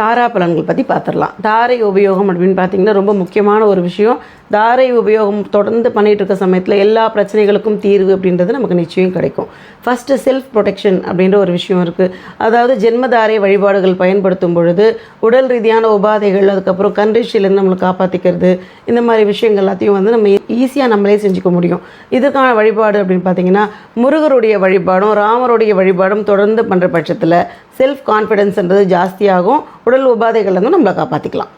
தாரா பலன்கள் பற்றி பார்த்துடலாம் தாரை உபயோகம் அப்படின்னு பார்த்தீங்கன்னா ரொம்ப முக்கியமான ஒரு விஷயம். தாரை உபயோகம் தொடர்ந்து பண்ணிகிட்டு இருக்க சமயத்தில் எல்லா பிரச்சனைகளுக்கும் தீர்வு அப்படின்றது நமக்கு நிச்சயம் கிடைக்கும். ஃபஸ்ட்டு செல்ஃப் ப்ரொடெக்ஷன் அப்படின்ற ஒரு விஷயம் இருக்குது அதாவது ஜென்மதாரை வழிபாடுகள் பயன்படுத்தும் பொழுது உடல் ரீதியான உபாதைகள் அதுக்கப்புறம் கண்டிஷிலேருந்து நம்மளை காப்பாற்றிக்கிறது இந்த மாதிரி விஷயங்கள் எல்லாத்தையும் வந்து நம்ம ஈஸியாக நம்மளே செஞ்சுக்க முடியும். இதுக்கான வழிபாடு அப்படின்னு பார்த்தீங்கன்னா முருகருடைய வழிபாடும் ராமருடைய வழிபாடும் தொடர்ந்து பண்ணுற பட்சத்தில் செல்ஃப் கான்ஃபிடென்ஸ்ன்றது ஜாஸ்தியாகும். உடல் உபாதைகள்லேருந்து நம்மளை காப்பாற்றிக்கலாம்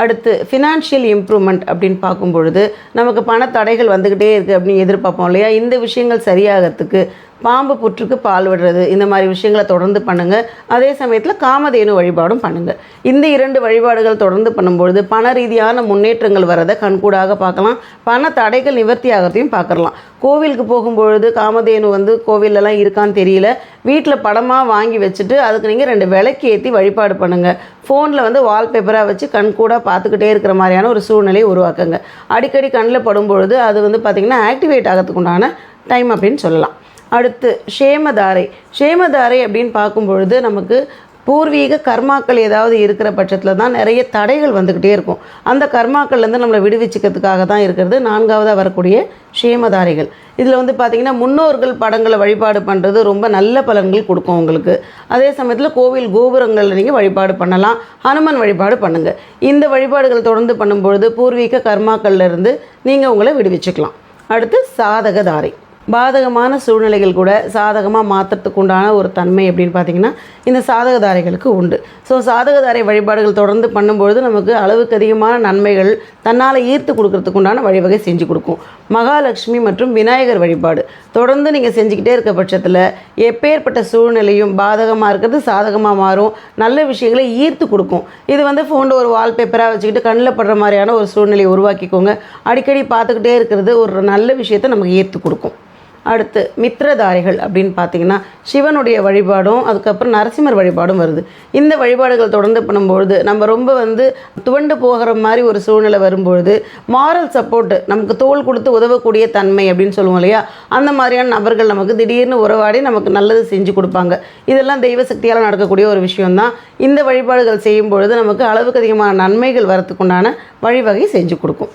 அடுத்து ஃபினான்ஷியல் இம்ப்ரூவ்மெண்ட் அப்படின்னு பார்க்கும் பொழுது நமக்கு பண தடைகள் வந்துக்கிட்டே இருக்குது அப்படின்னு எதிர்பார்ப்போம் இல்லையா? இந்த விஷயங்கள் சரியாகிறதுக்கு பாம்பு புற்றுக்கு பால் விடுறது இந்த மாதிரி விஷயங்களை தொடர்ந்து பண்ணுங்கள் அதே சமயத்தில் காமதேனு வழிபாடும் பண்ணுங்கள் இந்த இரண்டு வழிபாடுகள் தொடர்ந்து பண்ணும்பொழுது பண ரீதியான முன்னேற்றங்கள் வரதை கண்கூடாக பார்க்கலாம். பண தடைகள் நிவர்த்தி ஆகிறதையும் பார்க்கலாம். கோவிலுக்கு போகும்பொழுது காமதேனு வந்து கோவிலெல்லாம் இருக்கான்னு தெரியல. வீட்டில் படமாக வாங்கி வச்சுட்டு அதுக்கு நீங்கள் ரெண்டு விளக்கு ஏற்றி வழிபாடு பண்ணுங்கள் ஃபோனில் வந்து வால்பேப்பராக வச்சு கண்கூடாக பார்த்துக்கிட்டே இருக்கிற மாதிரியான ஒரு சூழ்நிலையை உருவாக்குங்க. அடிக்கடி கண்ணில் படும்பொழுது அது வந்து பார்த்திங்கன்னா ஆக்டிவேட் ஆகிறதுக்கு உண்டான டைம் அப்படின்னு சொல்லலாம். அடுத்து ஷேமதாரை. ஷேமதாரை அப்படின்னு பார்க்கும் பொழுது நமக்கு பூர்வீக கர்மாக்கள் ஏதாவது இருக்கிற பட்சத்தில் தான் நிறைய தடைகள் வந்துக்கிட்டே இருக்கும். அந்த கர்மாக்கள்லேருந்து நம்மளை விடுவிச்சிக்கிறதுக்காக தான் இருக்கிறது நான்காவதாக வரக்கூடிய ஷேமதாரிகள். இதில் வந்து பார்த்திங்கன்னா முன்னோர்கள் படங்களை வழிபாடு பண்ணுறது ரொம்ப நல்ல பலன்கள் கொடுக்கும் உங்களுக்கு. அதே சமயத்தில் கோவில் கோபுரங்களில் நீங்கள் வழிபாடு பண்ணலாம். ஹனுமன் வழிபாடு பண்ணுங்கள் இந்த வழிபாடுகள் தொடர்ந்து பண்ணும்பொழுது பூர்வீக கர்மாக்கள்லேருந்து நீங்கள் உங்களை விடுவிச்சுக்கலாம். அடுத்து சாதகதாரை. பாதகமான சூழ்நிலைகள் கூட சாதகமாக மாற்றுறதுக்கு உண்டான ஒரு தன்மை அப்படின்னு பார்த்தீங்கன்னா இந்த சாதகதாரைகளுக்கு உண்டு. ஸோ சாதகதாரை வழிபாடுகள் தொடர்ந்து பண்ணும்பொழுது நமக்கு அளவுக்கு அதிகமான நன்மைகள் தன்னால் ஈர்த்து கொடுக்கறதுக்கு உண்டான வழிவகை செஞ்சு கொடுக்கும். மகாலட்சுமி மற்றும் விநாயகர் வழிபாடு. தொடர்ந்து நீங்கள் செஞ்சுக்கிட்டே இருக்க பட்சத்தில் எப்பேற்பட்ட சூழ்நிலையும் பாதகமாக இருக்கிறது சாதகமாக மாறும் நல்ல விஷயங்களை ஈர்த்து கொடுக்கும். இது வந்து ஃபோனில் ஒரு வால்பேப்பராக வச்சுக்கிட்டு கண்ணில் படுற மாதிரியான ஒரு சூழ்நிலையை உருவாக்கிக்கோங்க. அடிக்கடி பார்த்துக்கிட்டே இருக்கிறது ஒரு நல்ல விஷயத்தை நமக்கு ஈர்த்து கொடுக்கும். அடுத்து மித்திரதாரிகள் அப்படின்னு பார்த்தீங்கன்னா சிவனுடைய வழிபாடும் அதுக்கப்புறம் நரசிம்மர் வழிபாடும் வருது. இந்த வழிபாடுகள் தொடர்ந்து பண்ணும்பொழுது நம்ம ரொம்ப வந்து துவண்டு போகிற மாதிரி ஒரு சூழ்நிலை வரும்பொழுது மாரல் சப்போர்ட்டு நமக்கு தோல் கொடுத்து உதவக்கூடிய தன்மை அப்படின்னு சொல்லுவோம் இல்லையா? அந்த மாதிரியான நபர்கள் நமக்கு திடீர்னு உறவாடி நமக்கு நல்லது செஞ்சு கொடுப்பாங்க. இதெல்லாம் தெய்வ சக்தியால் நடக்கக்கூடிய ஒரு விஷயம்தான். இந்த வழிபாடுகள் செய்யும் பொழுது நமக்கு அளவுக்கு அதிகமான நன்மைகள் வரத்துக்குண்டான வழிவகை செஞ்சு கொடுக்கும்.